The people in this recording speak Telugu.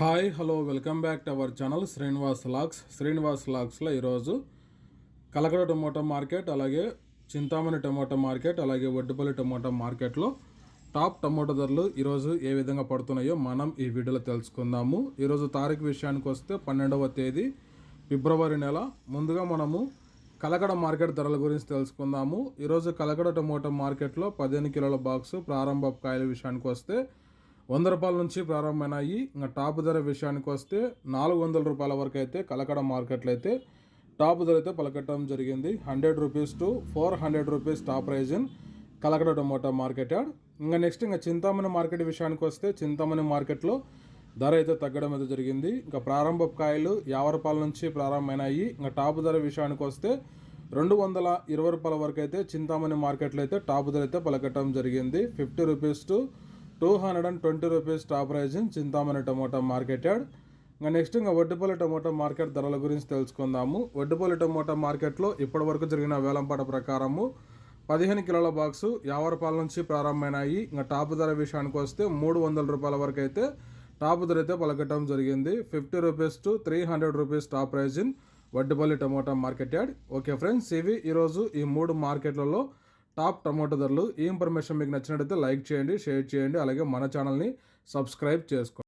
Hi hello welcome back to our channel Srinivas lakhs. Srinivas లాక్స్లో ఈరోజు కలకడ టమోటా మార్కెట్ అలాగే చింతామణి టొమాటో మార్కెట్ అలాగే వడ్డుపల్లి టమోటా మార్కెట్లో టాప్ టమోటా ధరలు ఈరోజు ఏ విధంగా పడుతున్నాయో మనం ఈ వీడియోలో తెలుసుకుందాము. ఈరోజు తారీఖు విషయానికి వస్తే పన్నెండవ తేదీ ఫిబ్రవరి నెల. ముందుగా మనము కలకడ మార్కెట్ ధరల గురించి తెలుసుకుందాము. ఈరోజు కలకడ టొమాటో మార్కెట్లో పదిహేను కిలోల బాక్సు ప్రారంభ కాయల విషయానికి వస్తే వంద రూపాయల నుంచి ప్రారంభమైనాయి. ఇంకా టాప్ ధర విషయానికి వస్తే నాలుగు వందల రూపాయల వరకు అయితే కలకడ మార్కెట్లో అయితే టాప్ ధర అయితే పలకట్టడం జరిగింది. Hundred rupees to four hundred rupees top price in Kalakada tomato market yard. ఇంకా నెక్స్ట్ ఇంకా చింతామణి మార్కెట్ విషయానికి వస్తే చింతామణి మార్కెట్లో ధర అయితే తగ్గడం అయితే జరిగింది. ఇంకా ప్రారంభ కాయలు యాభై రూపాయల నుంచి ప్రారంభమైనాయి. ఇంకా టాప్ ధర విషయానికి వస్తే రెండు వందల ఇరవై రూపాయల వరకు అయితే చింతామణి మార్కెట్లో అయితే టాప్ ధర అయితే పలకట్టడం జరిగింది. Fifty rupees to two hundred and twenty rupees top price Chintamani tomato market yard. ఇంకా నెక్స్ట్ ఇంకా వడ్డుపల్లి టమోటా మార్కెట్ ధరల గురించి తెలుసుకుందాము. వడ్డుపల్లి టమోటా మార్కెట్లో ఇప్పటి వరకు జరిగిన వేలంపాట ప్రకారము పదిహేను కిలోల బాక్సు యావరపాల నుంచి ప్రారంభమైనాయి. ఇంకా టాప్ ధర విషయానికి వస్తే మూడు వందల రూపాయల వరకు అయితే టాప్ ధర అయితే పలకటం జరిగింది. Fifty rupees to three hundred rupees top price in Vaddupalli tomato market yard. Okay friends ఇవి ఈరోజు ఈ మూడు మార్కెట్లలో టాప్ టమాటో ధరలు. ఈ ఇన్ఫర్మేషన్ మీకు నచ్చినట్టయితే లైక్ చేయండి షేర్ చేయండి అలాగే మన ఛానల్ని సబ్స్క్రైబ్ చేసుకోండి.